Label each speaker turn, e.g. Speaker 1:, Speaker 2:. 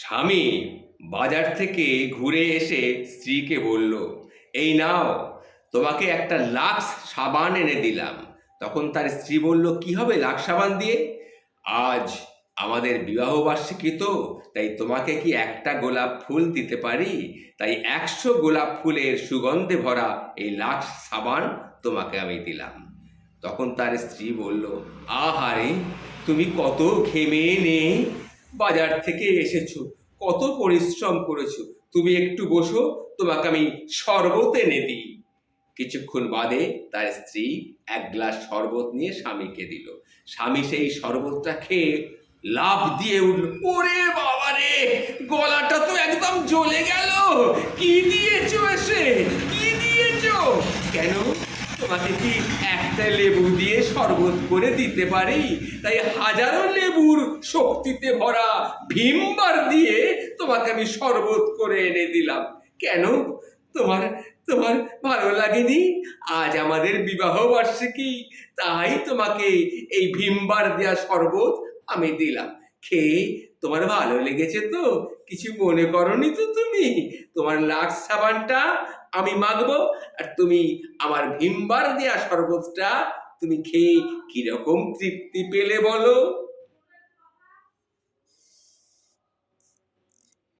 Speaker 1: স্বামী বাজার থেকে ঘুরে এসে স্ত্রীকে বলল, এই নাও, তোমাকে একটা লাক্স সাবান এনে দিলাম। তখন তার স্ত্রী বলল, কি হবে লাক্স সাবান দিয়ে? আজ আমাদের বিবাহ বার্ষিকী তো, তাই তোমাকে কি একটা গোলাপ ফুল দিতে পারি? তাই একশো গোলাপ ফুলের সুগন্ধে ভরা এই লাক্স সাবান তোমাকে আমি দিলাম। তখন তার স্ত্রী বলল, আহারে, তুমি কত ঘেমে নে। বাজার থেকে এসেছ। কত পরিশ্রম করেছ। তুমি একটু বসো, তোমাকে আমি শরবত এনে দিই। কিছুক্ষণ বাদে তার স্ত্রী এক গ্লাস শরবত নিয়ে স্বামীকে দিল। স্বামী সেই শরবতটা খেয়ে লাভ দিয়ে উঠল, ওরে বাবা রে, গলাটা তো একদম জ্বলে গেল। কি দিয়েছ এসে? কি দিয়েছ? কেন? তোমাকে কি একটা লেবু দিয়ে শরবত করে দিতে পারি? তাই হাজারো লেবুর শক্তিতে ভরা ভীমবার দিয়ে তোমাকে আমি শরবত করে এনে দিলাম। কেন? তোমার তোমার ভালো লাগেনি? আজ আমাদের বিবাহ বার্ষিকী, তাই তোমাকে এই ভীমবার দেওয়া শরবত আমি দিলাম। খেয়ে তোমার ভালো লেগেছে তো? কিছু মনে করনি তো তুমি? তোমার লাক্স সাবানটা আমি মাখবো আর তুমি আমার ভীমবার দেওয়া শরবতটা তুমি খেয়ে কীরকম তৃপ্তি পেলে বলো?